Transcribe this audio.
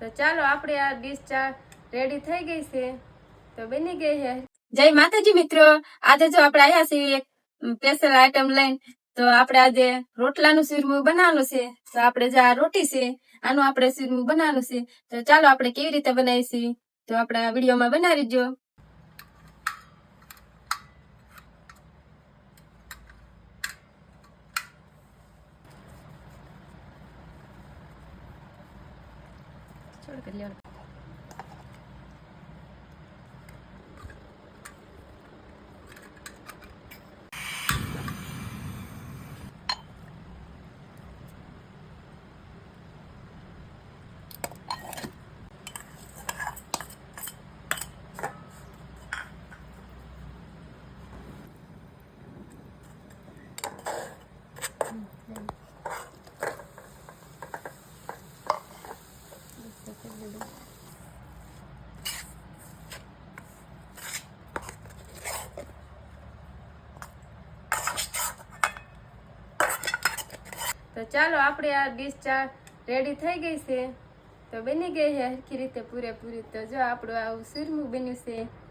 તો ચાલો આપણે આ ડીશ ચા રેડી થઈ ગઈ છે. તો બની ગઈ છે જય માતાજી મિત્રો, આજે જો આપણે આવ્યા છીએ એક સ્પેશિયલ આઈટમ લઈને, તો આપણે આજે રોટલાનું શીરમું બનાવવાનું છે. તો આપણે જે આ રોટી છે, આનું આપણે શીરમું બનાવવાનું છે. તો ચાલો આપણે કેવી રીતે બનાવીશું, તો આપણે વિડીયોમાં બનાવી જો Solo lo que leo. Thank you. તો ચાલો, આપણે આ ડીશ ચા રેડી થઈ ગઈ છે. તો બની ગઈ છે હરખી રીતે પૂરેપૂરી. તો જો આપણું આવું સુરમું બન્યું છે.